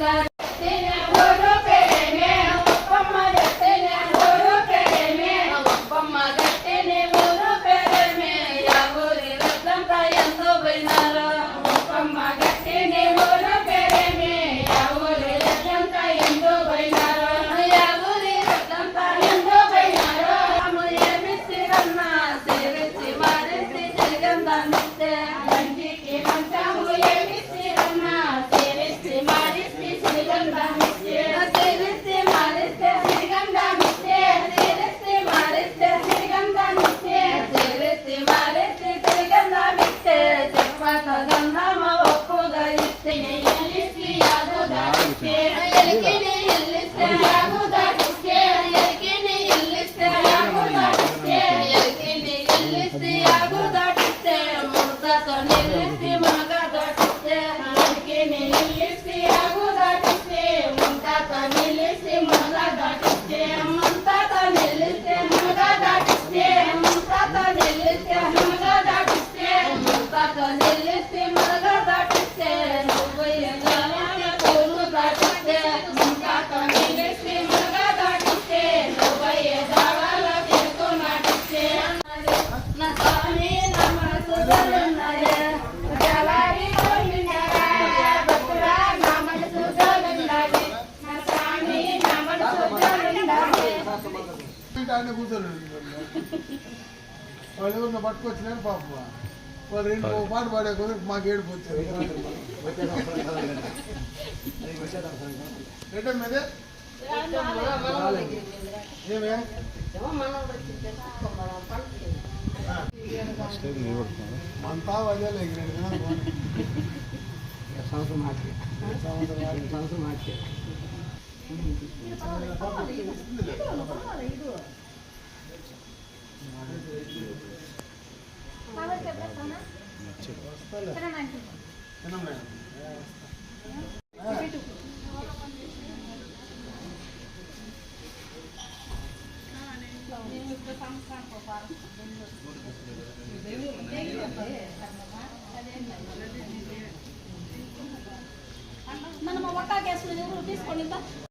that ఆయన కూర్చోలేదు వాళ్ళు ఎవరిని పట్టుకొచ్చినారు పాప. వాళ్ళు రెండు ఓ పాట పాడే కొద్ది మాకు ఏడుపు వచ్చారు రిటర్న్ మీదే ఏమే? అంతా అదే ఎగిరాడు సంవత్సరం తినం మేడం మనం ఒక్క గ్యాస్ ఎవరు తీసుకోండి